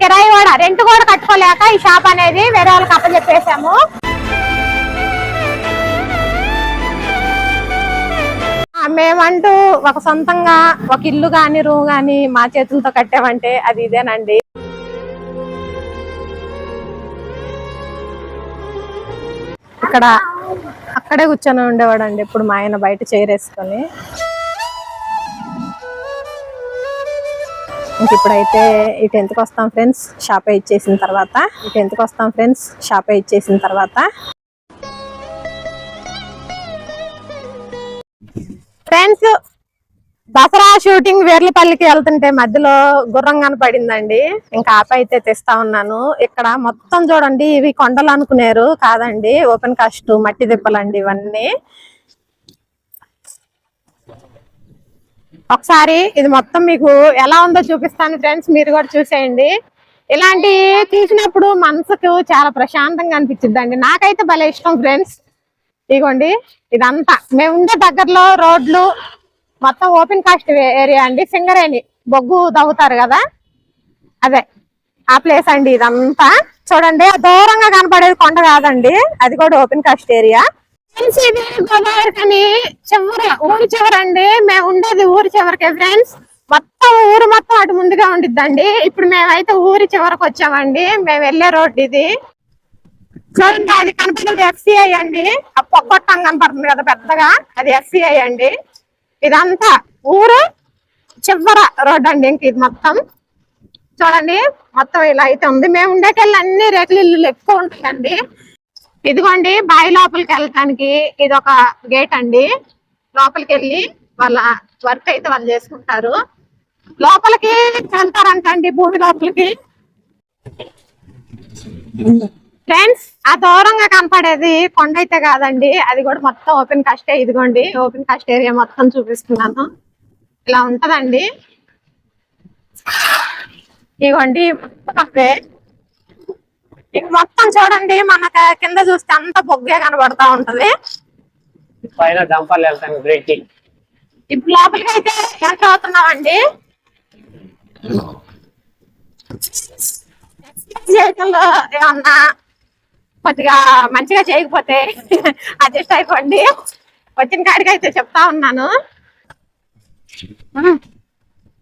కిరాయి కూడా రెంట్ కూడా కట్టుకోలేక ఈ షాప్ అనేది వేరే వాళ్ళకి అప్పచెప్పేసాము మేమంటూ ఒక సొంతంగా ఒక ఇల్లు గాని రూమ్ గాని మా చేతులతో కట్టామంటే అది ఇదేనండి. ఇక్కడ అక్కడే కూర్చొని ఉండేవాడు అండి ఇప్పుడు మా ఆయన బయట చేరేసుకొని. ఇంక ఇప్పుడైతే ఈ టెన్త్కి వస్తాం ఫ్రెండ్స్? షాప్ ఇచ్చేసిన తర్వాత. ఈ టెన్త్కి వస్తాం ఫ్రెండ్స్? షాప్ ఇచ్చేసిన తర్వాత. ఫ్రెండ్స్ దసరా షూటింగ్ వేర్లపల్లికి వెళ్తుంటే మధ్యలో గుర్రం కనపడిందండి ఇంకా ఆప అయితే తెస్తా ఉన్నాను. ఇక్కడ మొత్తం చూడండి ఇవి కొండలు అనుకునేరు కాదండి. ఓపెన్ కాస్ట్ మట్టి దిప్పలండి ఇవన్నీ. ఒకసారి ఇది మొత్తం మీకు ఎలా ఉందో చూపిస్తాను ఫ్రెండ్స్ మీరు కూడా చూసేయండి. ఇలాంటి చూసినప్పుడు మనసుకు చాలా ప్రశాంతంగా అనిపించిందండి నాకైతే భలే ఇష్టం ఫ్రెండ్స్ ఇదిగోండి ఇదంతా. మేము ఉండే దగ్గరలో రోడ్లు మొత్తం ఓపెన్ కాస్ట్ ఏరియా అండి. సింగరేణి బొగ్గు తవ్వుతారు కదా? అదే ఆ ప్లేస్ అండి ఇదంతా. చూడండి దూరంగా కనపడేది కొండ కాదండి. అది కూడా ఓపెన్ కాస్ట్ ఏరియా ఫ్రెండ్స్ ఇది గోదావరి కానీ చివర ఊరి చివరండి మేము ఉండేది ఊరి చివరికే ఫ్రెండ్స్. మొత్తం ఊరు మొత్తం అటు ముందుగా ఉండిద్దండి. ఇప్పుడు మేమైతే ఊరి చివరకు వచ్చామండి. మేము వెళ్ళే రోడ్డు ఇది. చూడండి అది కనపడేది ఎఫ్సిఐ అండి. ఆ కనపడుతుంది కదా పెద్దగా. అది ఎఫ్సిఐ అండి. ఇదంతా ఊరు చివర రోడ్ అండి ఇంక ఇది మొత్తం. చూడండి మొత్తం ఇలా అయితే ఉంది. మేము ఉండేకెళ్ళి అన్ని రేకులు ఇల్లు ఎక్కువ ఉంటాయండి ఇదిగోండి బావి లోపలికి వెళ్ళటానికి ఇది ఒక గేట్ అండి. లోపలికి వెళ్ళి వాళ్ళ వర్క్ అయితే వాళ్ళు చేసుకుంటారు. లోపలికి వెళ్తారంటండి భూమి లోపలికి. ఫ్రెండ్స్ ఆ దూరంగా కనపడేది కొండ అయితే కాదండి. అది కూడా మొత్తం ఓపెన్ కాస్టే ఇదిగోండి. ఓపెన్ కాస్ట్ ఏరియా మొత్తం చూపిస్తున్నాను. ఇలా ఉంటదండి. ఇదిగోండి మొత్తం ఇక మొత్తం చూడండి మనకు కింద చూస్తే అంత పొగ్గే కనబడతా ఉంటది. పైన డంపర్లు వెళ్తాను బ్రేకింగ్ ఇప్పుడు లోపలికి అయితే ఎంటర్ అవుతున్నామండి జీవితంలో ఏమన్నా కొద్దిగా మంచిగా చేయకపోతే అడ్జస్ట్ అయిపోండి. వచ్చిన కాడికి అయితే చెప్తా ఉన్నాను.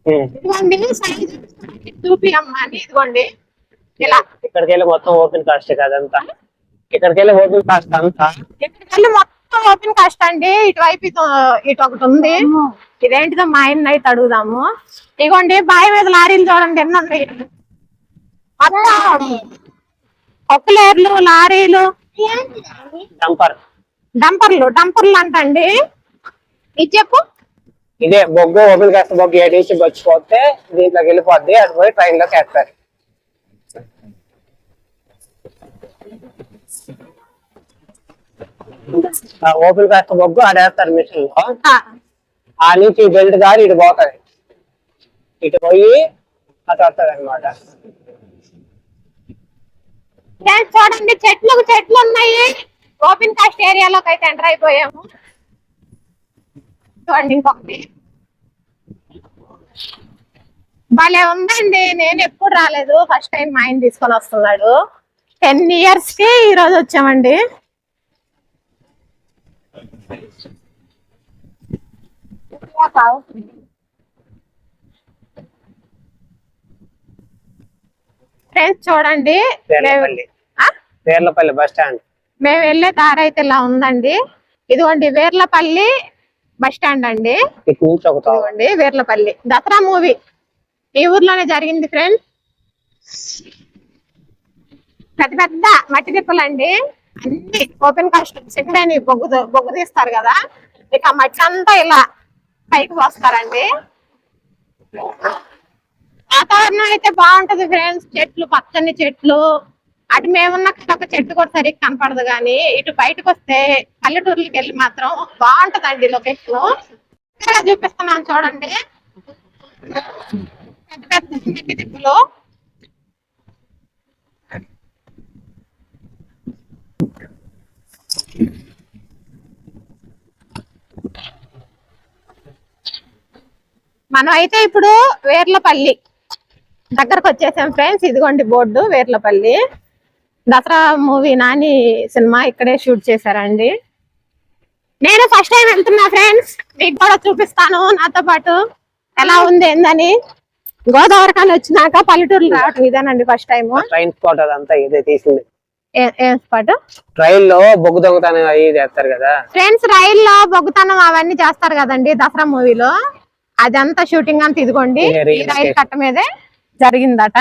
ఇదిగోండి సైజ్ చూపి అమ్మ అని ఇదిగోండి. ఇక్కడికి వెళ్ళి మొత్తం ఓపెన్ కాస్ట్ కదంతా. ఇక్కడికి వెళ్ళి ఓపెన్ కాస్ట్ అంతా. ఇక్కడికి మొత్తం ఓపెన్ కాస్ట్ అండి. ఇటువైపు ఇటు ఇటు ఒకటి ఉంది. ఇదేంటిదో మా ఆయన అయితే అడుగుదాము. ఇగోండి బావి మీద లారీలు చూడండి ఎన్ని ఉన్నాయి? ఒక్కలేర్లు లారీలు. డంపర్ డంపర్లు డంపర్లు అంటండి. ఇది చెప్పు. ఇదే బొగ్గు ఓపెన్ కాస్ట్ బొగ్గు ఏడు నుంచి వచ్చిపోతే దీంట్లోకి వెళ్ళిపోద్ది. అటు పోయి ట్రైన్లోకి వేస్తారు. ఓపెన్ కాస్ట్ బొగ్గు ఆడేస్తారు మిషన్లో. ఆ, నుంచి బెల్ట్ దారి ఇటు పోతుంది. ఇటు పోయి అటు వస్తుంది అనమాట చూడండి చెట్లు చెట్లు ఉన్నాయి. ఓపెన్ కాస్ట్ ఏరియాలోకి అయితే ఎంటర్ అయిపోయాము. చూడండి ఇంకొకటి. భలే ఉందండి నేను ఎప్పుడు రాలేదు. ఫస్ట్ టైం మా ఆయన తీసుకొని వస్తున్నాడు. టెన్ ఇయర్స్కి ఈ రోజు వచ్చామండి. ఫ్రెండ్స్ చూడండి. వేర్లపల్లి. Bus stand. మేము వెళ్ళే దారి అయితే ఇలా ఉందండి. ఇదిగోండి వేర్లపల్లి బస్ స్టాండ్ అండి. ఇదిగోండి వేర్లపల్లి. దసరా మూవీ. ఈ ఊర్లోనే జరిగింది ఫ్రెండ్ పెద్ద పెద్ద మట్టి తిప్పలండి అన్ని ఓపెన్ కాస్ట్ సెకండ్ బొగ్గు తో- బొగ్గు తీస్తారు కదా. ఇక మట్టి అంతా ఇలా పైకి వస్తారండి. వాతావరణం అయితే బాగుంటది ఫ్రెండ్స్ చెట్లు పచ్చని చెట్లు. అటు మేమున్న ఒక చెట్టు కూడా సరిగ్గా కనపడదు కానీ ఇటు బయటకు వస్తే పల్లెటూర్లకి వెళ్ళి మాత్రం బాగుంటదండి లొకేషన్ ఇక్కడ చూపిస్తున్నాను చూడండి. పెద్ద పెద్ద మట్టి మనం అయితే ఇప్పుడు వేర్లపల్లి దగ్గరకు వచ్చేసాం ఫ్రెండ్స్. ఇదిగోండి బోర్డు వేర్లపల్లి. దసరా మూవీ నాని సినిమా ఇక్కడే షూట్ చేశారండి. నేను ఫస్ట్ టైం వెళ్తున్నా ఫ్రెండ్స్. మీకు కూడా చూపిస్తాను నాతో పాటు. ఎలా ఉంది ఏందని. గోదావరి కానీ వచ్చినాక పల్లెటూరు రావటం ఇదేనండి ఫస్ట్ టైం ట్రైన్ స్పాట్ అదంతా ఇదే తీసింది. ఏం స్పాట్? బొగ్గు దొంగతనం అవి చేస్తారు కదా. ఫ్రెండ్స్ రైల్లో బొగ్గుతనం అవన్నీ చేస్తారు కదండి దసరా మూవీలో. అదంతా షూటింగ్ అంతా ఇదిగోండి. ఈ రైలు. కట్ట మీదే జరిగిందట.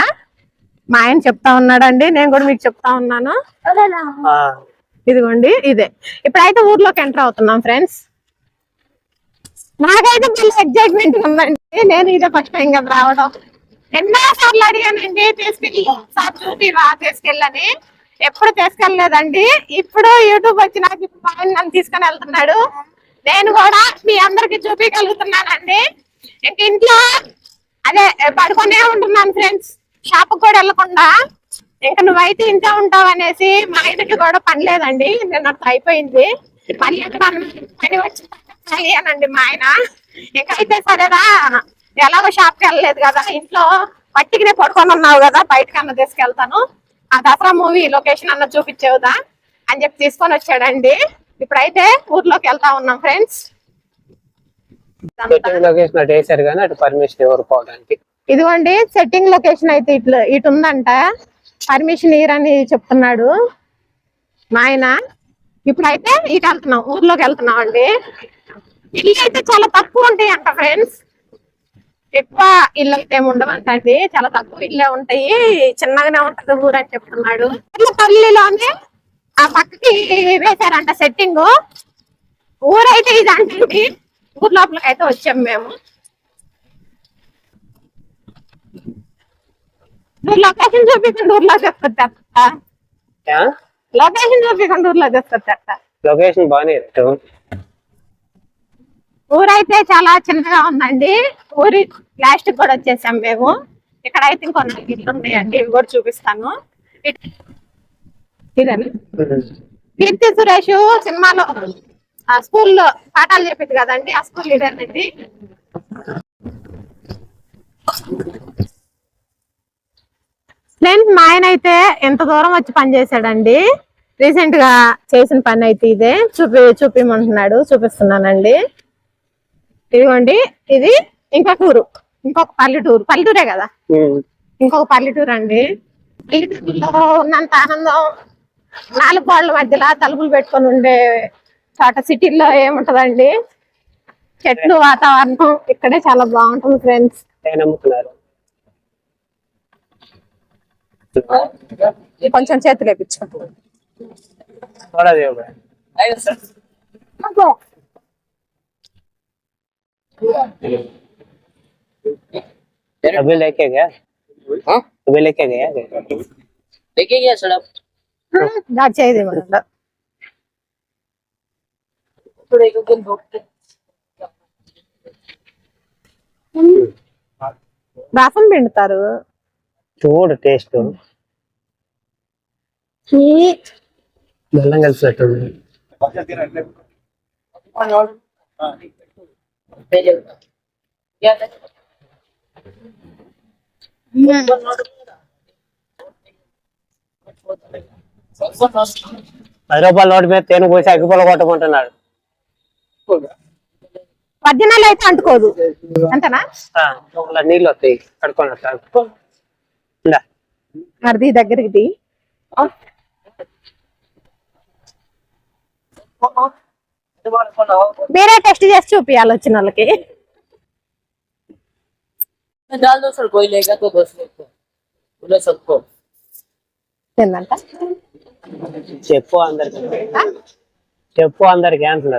మా ఆయన చెప్తా ఉన్నాడండి. నేను కూడా మీకు చెప్తా ఉన్నాను. ఇదిగోండి ఇదే. ఇప్పుడైతే ఊర్లోకి ఎంటర్ అవుతున్నాం ఫ్రెండ్స్ నాకైతే మళ్ళీ ఎగ్జైట్మెంట్ ఉందండి. నేను ఇదే ఫస్ట్ టైం కదా రావడం. ఎన్నో సార్లు అడిగానండి తీసుకెళ్ళి. సార్ తీసుకెళ్ళని. ఎప్పుడు తీసుకెళ్ళలేదండి. ఇప్పుడు యూట్యూబ్ వచ్చి నాకు ఇప్పుడు నన్ను తీసుకొని వెళ్తున్నాడు. నేను కూడా మీ అందరికి చూపించగలుగుతున్నానండి. ఇంట్లో అదే పడుకునే ఉంటున్నాను ఫ్రెండ్స్. షాప్ కూడా వెళ్ళకుండా ఇంకా నువ్వైతే ఇంట్లో ఉంటావు అనేసి మా ఇంటికి కూడా పని లేదండి. నిన్న అయిపోయింది. మళ్ళీ పని వచ్చి అనండి మా ఆయన. ఇంకా అయితే సరేరా ఎలాగో షాప్కి వెళ్ళలేదు కదా. ఇంట్లో పట్టికినే పడుకొని ఉన్నావు కదా బయటకి అన్న తీసుకెళ్తాను. ఆ దసరా మూవీ లొకేషన్ అన్న చూపించేవుదా అని చెప్పి తీసుకొని వచ్చాడండి. ఇప్పుడైతే ఊర్లోకి వెళ్తా ఉన్నాం ఫ్రెండ్స్. సెట్టింగ్ లొకేషన్ అటు వేసారు కానీ అటు పర్మిషన్ ఎవరు పోవడానికి? ఇదిగోండి సెట్టింగ్ లొకేషన్ అయితే ఇట్లా ఇటు ఉందంట. పర్మిషన్ ఇయరని చెప్తున్నాడు మా ఆయన ఇప్పుడైతే ఇటు వెళ్తున్నాం ఊర్లోకి వెళ్తున్నాం అండి. ఇల్లు అయితే చాలా తక్కువ ఉంటాయి అంట ఫ్రెండ్స్ ఎక్కువ ఇల్లు అయితే ఉండవంట అండి. చాలా తక్కువ ఇల్లే ఉంటాయి. చిన్నగానే ఉంటది ఊరు అని చెప్తున్నాడు. పల్లిలోనే ఆ పక్కకి వేశారంట సెట్టింగ్ ఊరైతే ఇది అంటే ఊరు లోపలికి అయితే వచ్చాం మేము. నువ్వు లొకేషన్ చూపించండి ఊర్లో ఆ? లొకేషన్ చూపించండి ఊర్లో తీసుకొచ్చా లొకేషన్ బాగానే. ఊరైతే చాలా చిన్నగా ఉందండి. ఊరి లాస్ట్ కూడా వచ్చేసాం మేము. ఇక్కడ అయితే ఇంకో నాలుగు ఇల్లు ఉన్నాయండి ఇవి కూడా చూపిస్తాను. ఇదేనా? కీర్తి సురేష్ సినిమాలో ఆ స్కూల్లో పాఠాలు చెప్పింది కదండి ఆ స్కూల్ ఇదేనండి ఫ్రెండ్స్ మా ఆయన అయితే ఎంత దూరం వచ్చి పని చేశాడండి? రీసెంట్గా చేసిన పని అయితే ఇదే. చూపి చూపిమంటున్నాడు చూపిస్తున్నానండి. ఇదిగోండి ఇది ఇంకొక ఊరు ఇంకొక పల్లెటూరు. పల్లెటూరే కదా. ఇంకొక పల్లెటూరు అండి. పల్లెటూరులో ఉన్నంత ఆనందం నాలుగు గోడల మధ్యలో తలుపులు పెట్టుకొని ఉండే చోట సిటీల్లో ఏముంటదండి చెట్లు వాతావరణం ఇక్కడే చాలా బాగుంటుంది ఫ్రెండ్స్ ఏం నమ్ముతున్నారు కొంచెం చేతులు వేపించుకో చూడదు ఎవరు. अभी लेके गया हाँ अभी लेके गया लेके गया सड़क దాడి చేయదు Today you can go. రసం పిండుతారు చూడు టేస్ట్ బెల్లం కలిసినట్టు పది నోటి నోటు మీద తేను పోసి అగ్గిపొల కొట్టమంటున్నాడు పద్యనాలు అయితే అంటుకోదు అంతేనా ఆ, లోపల నీళ్ళు వస్తాయి కడుక్కొని ఇందా మరిది దగ్గరికి తీ. మీరే టెస్ట్ చేసి చూపియాలి వచ్చిన వాళ్ళకి डाल दो सर कोई लेगा तो दस लोग को बोले सबको ఏందంట చెప్పు అందరికి చెప్పు అందరికి క్యాన్సిల్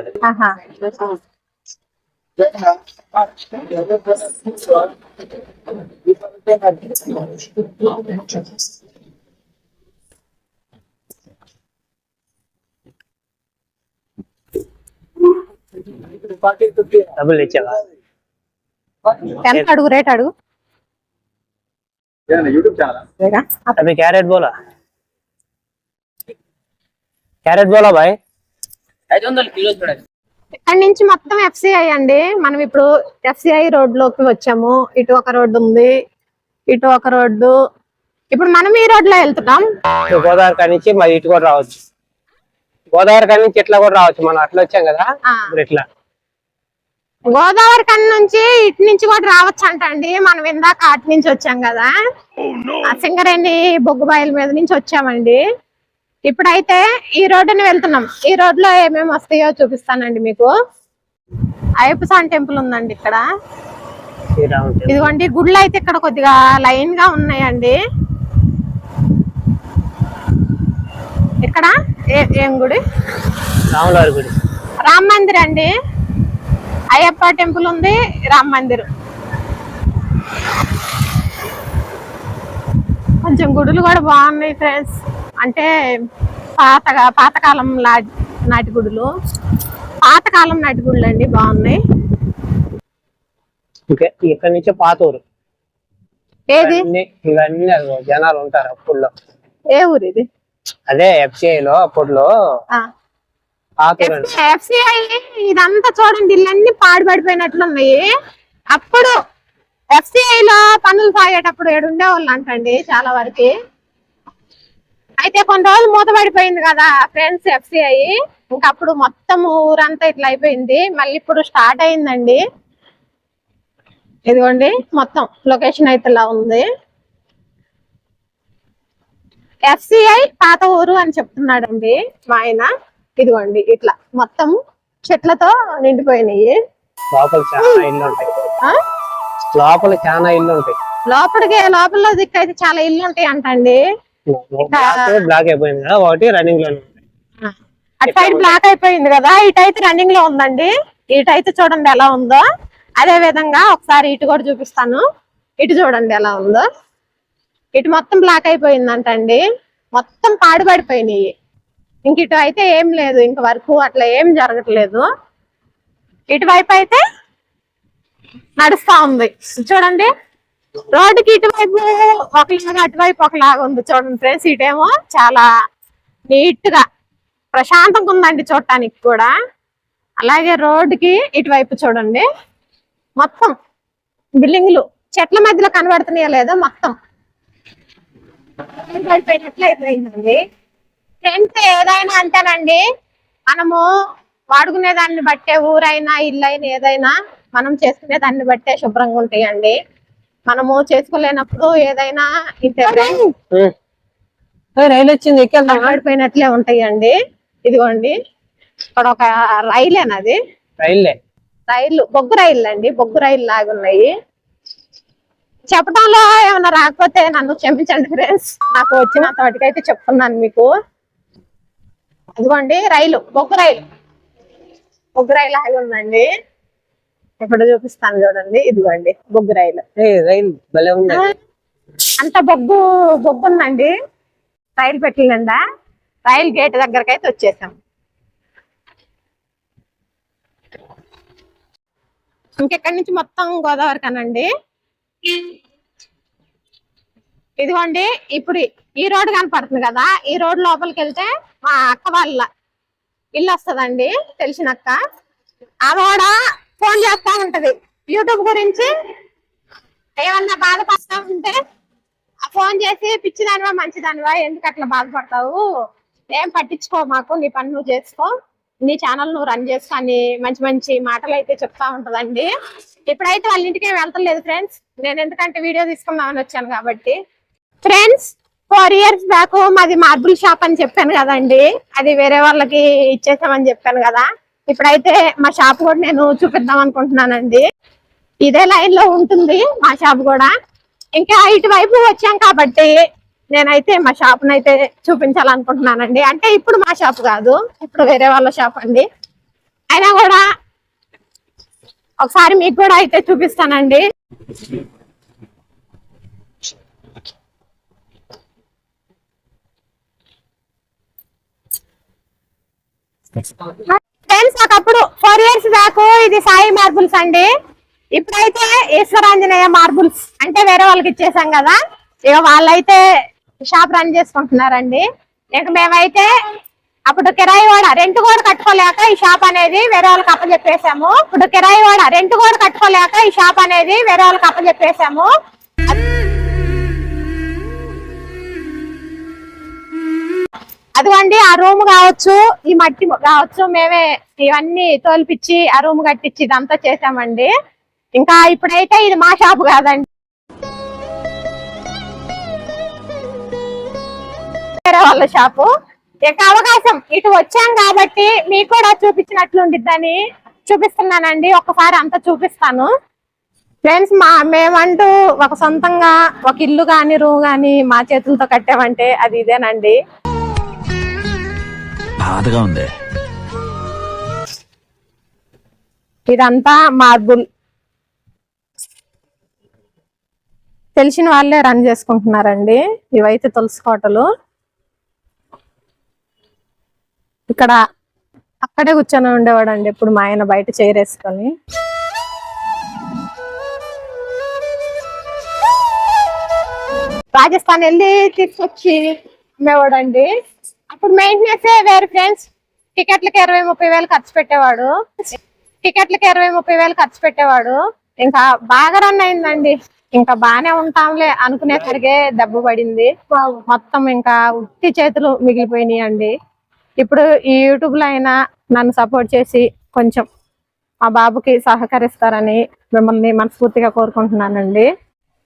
డబ్బులు ఇచ్చేవా? ఎంత అడుగు రేట్ అడుగు? క్యారెట్ బోలా? క్యారెట్ బోలా బాయ్? ఐదు వందలు ఇక్కడి నుంచి మొత్తం ఎఫ్సిఐ అండి. మనం ఇప్పుడు ఎఫ్సిఐ రోడ్లోకి వచ్చాము. ఇటు ఒక రోడ్డు ఉంది. ఇటు ఒక రోడ్డు. ఇప్పుడు మనం ఈ రోడ్లో వెళ్తున్నాం. ఇటు గోదావరి కాడి నుంచి మరి ఇటు కూడా రావచ్చు. గోదావరి కాడి నుంచి ఇట్లా కూడా రావచ్చు. మనం అట్లా వచ్చాం కదా. ఇప్పుడు ఇట్లా. గోదావరి కన్ను నుంచి ఇటు నుంచి కూడా రావచ్చు అంటండి. మనం ఇందాక అటు నుంచి వచ్చాం కదా? ఆ సింగరేణి బొగ్గుబాయిల మీద నుంచి వచ్చామండి. ఇప్పుడైతే ఈ రోడ్డుని వెళ్తున్నాం. ఈ రోడ్లో ఏమేమి వస్తాయో చూపిస్తానండి మీకు. అయ్యప్ప స్వామి టెంపుల్ ఉందండి ఇక్కడ. ఇదిగోండి గుళ్ళు అయితే ఇక్కడ కొద్దిగా లైన్గా ఉన్నాయండి. ఇక్కడ ఏ- ఏం గుడి? గుడి. రామ్ మందిర్ అండి. అయ్యప్ప టెంపుల్ ఉంది రామ్ మందిర్. కొంచెం గుడులు కూడా బాగున్నాయి ఫ్రెండ్స్. అంటే పాతగా పాతకాలం లా- నాటి గుడులు పాతకాలం నాటి గుడులు అండి బాగున్నాయి ఇక్కడ నుంచి పాతూరు. ఏది? ఇవన్నీ జనాలు ఉంటారు అప్పుల్లో ఏ ఊరు ఇది? అదే FCI లో అప్పట్లో ఎఫ్సిఐ ఇదంతా చూడండి ఇల్లన్నీ పాడుపడిపోయినట్లున్నాయి అప్పుడు ఎఫ్సిఐ లో పనులు సాగేటప్పుడు ఏడు ఉండేవాళ్ళు అంటండి చాలా వరకు. అయితే కొన్ని రోజులు మూతపడిపోయింది కదా ఫ్రెండ్స్ ఎఫ్సిఐ ఇంకా అప్పుడు మొత్తం ఊరంతా ఇట్లా అయిపోయింది. మళ్ళీ ఇప్పుడు స్టార్ట్ అయిందండి. ఇదిగోండి మొత్తం లొకేషన్ అయితే ఇలా ఉంది. ఎఫ్సిఐ పాత ఊరు అని చెప్తున్నాడండి మా ఆయన. ఇదిగోండి ఇట్లా మొత్తం చెట్లతో నిండిపోయినాయి. లోపల చాలా ఇల్లు ఉంటాయి? లోపల చాలా ఇల్లు ఉంటాయి. లోపలికి లోపల దిక్కు అయితే చాలా ఇల్లు ఉంటాయి అంటండి బ్లాక్ అయిపోయింది కదా ఒకటి రన్నింగ్ ఉంది. అటు సైడ్ బ్లాక్ అయిపోయింది కదా ఇటు అయితే రన్నింగ్లో ఉందండి. ఇటు అయితే చూడండి ఎలా ఉందో. అదే విధంగా ఒకసారి ఇటు కూడా చూపిస్తాను. ఇటు చూడండి ఎలా ఉందో. ఇటు మొత్తం బ్లాక్ అయిపోయిందంటండి. మొత్తం పాడుపడిపోయినాయి. ఇంక ఇటు అయితే ఏం లేదు ఇంక వరకు అట్లా ఏం జరగట్లేదు. ఇటువైపు అయితే నడుస్తా ఉంది. చూడండి. రోడ్డుకి ఇటువైపు ఒకలాగా అటువైపు ఒకలాగా ఉంది చూడండి ఫ్రెండ్స్. ఇటేమో చాలా నీట్గా ప్రశాంతంగా ఉందండి చూడటానికి కూడా. అలాగే రోడ్డుకి ఇటువైపు చూడండి. మొత్తం బిల్డింగ్లు చెట్ల మధ్యలో కనబడుతున్నాయో లేదో మొత్తం? పడిపోయినట్లు అయిపోయిందండి. ఫ్రెండ్స్ ఏదైనా అంటేనండి మనము వాడుకునే దాన్ని బట్టే ఊరైనా ఇల్లు అయినా ఏదైనా మనం చేసుకునే దాన్ని బట్టే శుభ్రంగా ఉంటాయండి. మనము చేసుకోలేనప్పుడు ఏదైనా రైలు వచ్చింది పడిపోయినట్లే ఉంటాయండి. ఇదిగోండి. ఇక్కడ ఒక రైలేనది రైల్లే రైలు. బొగ్గు రైళ్ళు అండి. బొగ్గు రైలు లాగా ఉన్నాయి. చెప్పడంలో ఏమైనా రాకపోతే నన్ను క్షమించండి ఫ్రెండ్స్. నాకు వచ్చినంత వాటికైతే చెప్తున్నాను మీకు. అదిగోండి రైలు బొగ్గు రైలు. బొగ్గు రైలు లాగా ఉందండి. ఇప్పుడు చూపిస్తాను చూడండి. ఇదిగోండి బొగ్గు రైలు రైలు. భలే ఉంది. అంత బొగ్గు బొగ్గు ఉందండి రైలు పెట్టిందా రైలు గేట్ దగ్గరకు అయితే వచ్చేసాం. ఇంకెక్కడి నుంచి మొత్తం గోదావరి కనండి? ఇదిగోండి ఇప్పుడు ఈ రోడ్డు కనపడుతుంది కదా ఈ రోడ్ లోపలికి వెళ్తే మా అక్క వాళ్ళ ఇల్లు వస్తదండి. తెలిసిన అక్క. కూడా ఫోన్ చేస్తా ఉంటది. యూట్యూబ్ గురించి ఏమన్నా బాధపడతా ఉంటే ఫోన్ చేసి పిచ్చిదానివా మంచిదానివా ఎందుకు అట్లా బాధపడతావు? ఏం పట్టించుకో మాకు నీ పని నువ్వు చేసుకో. నీ ఛానల్ నువ్వు రన్ చేసుకో అని మంచి మంచి మాటలు అయితే చెప్తా ఉంటదండి. ఇప్పుడైతే వాళ్ళ ఇంటికి వెళ్తలేదు ఫ్రెండ్స్ నేను ఎందుకంటే వీడియో తీసుకుందామని వచ్చాను కాబట్టి. ఫ్రెండ్స్ ఫోర్ ఇయర్స్ బ్యాక్ మాది మార్బుల్ షాప్ అని చెప్పాను కదండి. అది వేరే వాళ్ళకి ఇచ్చేసామని చెప్పాను కదా. ఇప్పుడైతే మా షాప్ కూడా నేను చూపిద్దాం అనుకుంటున్నానండి. ఇదే లైన్లో ఉంటుంది మా షాప్ కూడా. ఇంకా ఇటువైపు వచ్చాం కాబట్టి నేనైతే మా షాప్ అయితే చూపించాలనుకుంటున్నానండి. అంటే ఇప్పుడు మా షాప్ కాదు ఇప్పుడు వేరే వాళ్ళ షాప్ అండి. అయినా కూడా ఒకసారి మీకు కూడా అయితే చూపిస్తానండి. ఫ్రెండ్స్ ఒకప్పుడు ఫోర్ ఇయర్స్ బ్యాక్ ఇది సాయి మార్బుల్స్ అండి. ఇప్పుడైతే ఈశ్వరాంజనేయ మార్బుల్స్ అంటే వేరే వాళ్ళకి ఇచ్చేసాం కదా. ఇక వాళ్ళైతే షాప్ రన్ చేసుకుంటున్నారండి. ఇక మేమైతే అప్పుడు కిరాయి వాడ రెంట్ కూడా కట్టుకోలేక ఈ షాప్ అనేది వేరే వాళ్ళకి అప్పచెప్పేసాము ఇప్పుడు కిరాయి వాడ రెంట్ కూడా కట్టుకోలేక ఈ షాప్ అనేది వేరే వాళ్ళకి అప్పచెప్పేసాము అదిగోండి ఆ రూమ్ కావచ్చు ఈ మట్టి కావచ్చు మేమే ఇవన్నీ తోల్పిచ్చి ఆ రూమ్ కట్టించి ఇదంతా చేసామండి ఇంకా ఇప్పుడైతే ఇది మా షాప్ కాదండి. వేరే వాళ్ళ షాపు. ఇక అవకాశం ఇటు వచ్చాం కాబట్టి మీకు కూడా చూపించినట్లు ఉండిద్దని చూపిస్తున్నానండి. ఒకసారి అంతా చూపిస్తాను. ఫ్రెండ్స్ మా మేమంటూ ఒక సొంతంగా ఒక ఇల్లు కానీ రూమ్ కానీ మా చేతులతో కట్టామంటే అది ఇదేనండి. బాధగా ఉంది. ఇదంతా మార్బుల్. తెలిసిన వాళ్ళే రన్ చేసుకుంటున్నారండి. ఇవైతే తులసి కోటలు. ఇక్కడ అక్కడే కూర్చొని ఉండేవాడండి ఇప్పుడు మా ఆయన బయట చేరేసుకొని. రాజస్థాన్ వెళ్ళి తీసుకొచ్చి అమ్మేవాడండి. అప్పుడు మెయింటెనెన్స్ వేరు ఫ్రెండ్స్ టికెట్లకి ఇరవై ముప్పై వేలు ఖర్చు పెట్టేవాడు. టికెట్లకి ఇరవై ముప్పై వేలు ఖర్చు పెట్టేవాడు. ఇంకా బాగా రన్ అయిందండి. ఇంకా బానే ఉంటాంలే అనుకునేసరికే దెబ్బ పడింది. మొత్తం ఇంకా ఉత్తి చేతులు మిగిలిపోయినాయి అండి ఇప్పుడు ఈ యూట్యూబ్లో అయినా నన్ను సపోర్ట్ చేసి కొంచెం మా బాబుకి సహకరిస్తారని మిమ్మల్ని మనస్ఫూర్తిగా కోరుకుంటున్నానండి.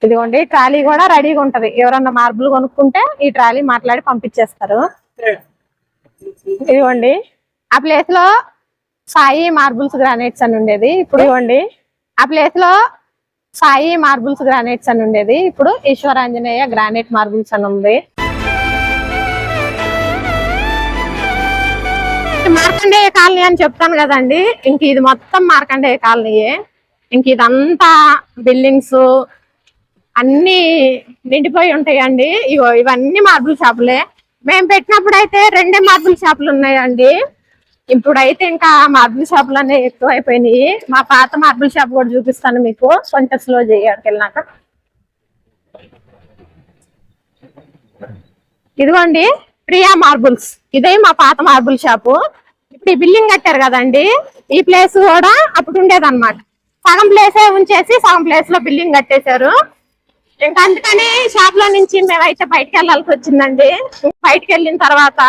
ఇదిగోండి ట్రాలీ కూడా రెడీగా ఉంటది. ఎవరన్నా మార్బుల్ కొనుక్కుంటే ఈ ట్రాలీ మాట్లాడి పంపించేస్తారు. ఇదిగోండి. ఆ ప్లేస్లో సాయి మార్బుల్స్ గ్రానైట్స్ అని ఉండేది. ఇప్పుడు ఇవ్వండి ఆ ప్లేస్లో సాయి మార్బుల్స్ గ్రానైట్స్ అని ఉండేది. ఇప్పుడు ఈశ్వరాంజనేయ గ్రానైట్ మార్బుల్స్ అని ఉంది. మార్కండేయ కాలనీ అని చెప్తాను కదండి. ఇంక ఇది మొత్తం మార్కండేయ కాలనీయే. ఇంక ఇదంతా బిల్డింగ్స్ అన్ని నిండిపోయి ఉంటాయండి. ఇవన్నీ మార్బుల్ షాపులే మేము పెట్టినప్పుడు అయితే రెండే మార్బుల్ షాపులు ఉన్నాయండి. ఇప్పుడైతే ఇంకా మార్బుల్ షాపులు అనేవి ఎక్కువ అయిపోయినాయి మా పాత మార్బుల్ షాప్ కూడా చూపిస్తాను మీకు. కొంచెం స్లో చేయడానికి వెళ్ళినాక. ఇదిగోండి ప్రియా మార్బుల్స్. ఇదే మా పాత మార్బుల్ షాపు. ఇప్పుడు ఈ బిల్డింగ్ కట్టారు కదండి ఈ ప్లేస్ కూడా అప్పుడు ఉండేదన్నమాట. సగం ప్లేసే ఉంచేసి సగం ప్లేస్లో బిల్డింగ్ కట్టేశారు. ఇంకా అందుకని షాప్లో నుంచి మేమైతే బయటకు వెళ్ళాల్సి వచ్చిందండి. బయటకు వెళ్ళిన తర్వాత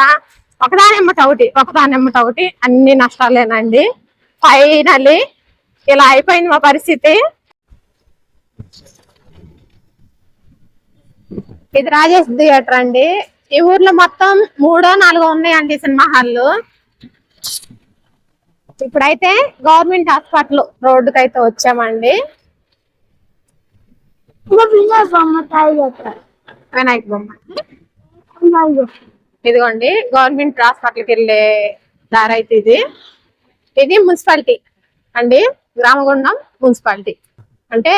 ఒకదాని ఎమ్మట ఒకటి ఒకదాని ఎమ్మట ఒకటి అన్ని నష్టాలేనండి. ఫైనలీ ఇలా అయిపోయింది మా పరిస్థితి. ఇది రాజేష్ థియేటర్ అండి. ఈ ఊర్లో మొత్తం మూడో నాలుగో ఉన్నాయండి సినిమా హాల్లు ఇప్పుడైతే గవర్నమెంట్ హాస్పిటల్ రోడ్డుకి అయితే వచ్చామండి. వినాయక బొమ్మ. ఇదిగోండి గవర్నమెంట్ హాస్పిటల్కి వెళ్ళే దారి అయితే ఇది. ఇది మున్సిపాలిటీ. అండి రామగుండం మున్సిపాలిటీ. అంటే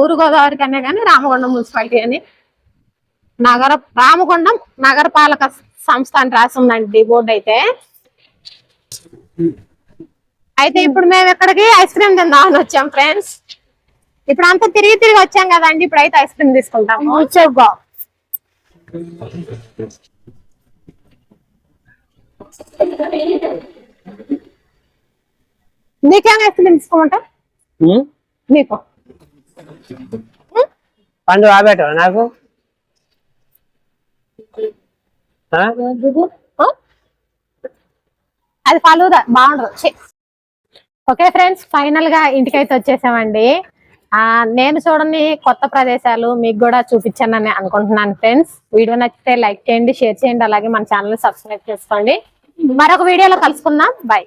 ఊరు గోదావరి కనే కానీ రామగుండం మున్సిపాలిటీ అని. నగర రామగుండం నగరపాలక సంస్థ అని రాసి ఉందండి బోర్డు అయితే. అయితే ఇప్పుడు మేము ఎక్కడికి? ఐస్ క్రీమ్ తిందామని వచ్చాం ఫ్రెండ్స్. ఇప్పుడు అంతా తిరిగి తిరిగి వచ్చాం కదండి. ఇప్పుడు అయితే ఐస్ క్రీమ్ తీసుకుంటాము. నీకేం ఐస్ క్రీమ్ తీసుకోమంటావు? ఉమ్? నీకు పండు రాబెట్టు నాకు? అది ఫలూదా బాగుండదు. ఓకే ఫ్రెండ్స్ ఫైనల్గా ఇంటికైతే వచ్చేసామండి. నేను చూడని కొత్త ప్రదేశాలు మీకు కూడా చూపించానని అనుకుంటున్నాను ఫ్రెండ్స్ వీడియో నచ్చితే లైక్ చేయండి షేర్ చేయండి అలాగే మన ఛానల్ సబ్స్క్రైబ్ చేసుకోండి. మరొక వీడియోలో కలుసుకుందాం. బాయ్